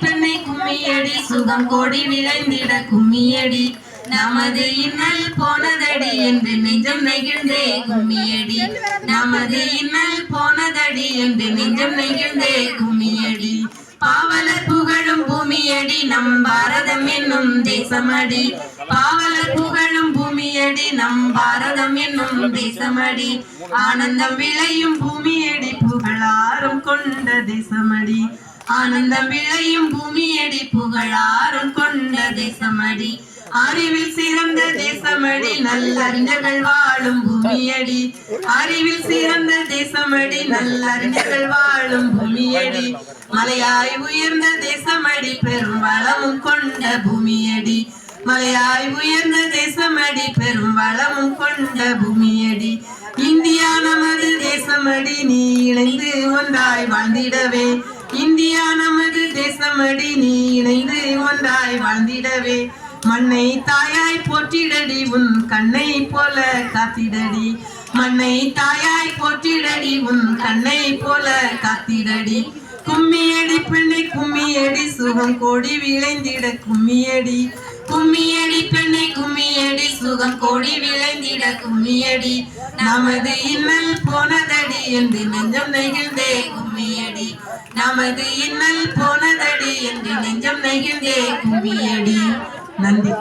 பெண்ணை கும்மியடி சுகம் கோடி விளைந்திட கும்மியடி. நமது இன்னல் போனதடி என்று நெஞ்சம் நெகிழ்ந்தே கும்மியடி. நமது இன்னல் போனதடி என்று நெஞ்சம் நெகிழ்ந்தே கும்மியடி. பாவலர் புகழும் பூமியடி நம் பாரதம் என்னும் தேசமடி. பாவலர் புகழும் பூமியடி நம் பாரதம் என்னும் தேசமடி. ஆனந்தம் விளையும் பூமியடி புகழாரும் கொண்ட தேசமடி. ஆனந்தம் விளையும் பூமியடி புகழாரும் கொண்ட தேசமடி. அறிவில் சிறந்த தேசமடி நல்லறிஞர்கள் வாழும் பூமியடி. அறிவில் சிறந்த தேசமடி நல்லறிஞர்கள் வாழும் பூமியடி. மலையாய் உயர்ந்த தேசமடி பெரும் வளமும் கொண்ட பூமியடி. மலையாய் உயர்ந்த தேசமடி பெரும் வளமும் கொண்ட பூமியடி. இந்தியா நமது தேசமடி நீ இணைந்து ஒன்றாய் வாழ்ந்திடவே. இந்தியா நமது தேசமடி நீ இணைந்து ஒன்றாய் வாழ்ந்திடவே. மண்ணை தாயாய் போற்றிடடி உன் கண்ணை போல காத்திடடி. மண்ணை தாயாய் போற்றிடடி உன் கண்ணை போல காத்திடடி. கும்மியடி பெண்ணை கும்மியடி சுகம் கோடி விளைந்திட கும்மியடி. கும்மியடி பெண்ணை கும்மியடி சுகம் கோடி விளைந்திட கும்மியடி. நமது இன்னல் போனதடி என்று நெஞ்சம் நெகிழ்ந்தே கும்மியடி. நமது இன்னல் போனதடி என்று நெஞ்சம் நெகிழ்ந்தே கும்மியடி நன்றி.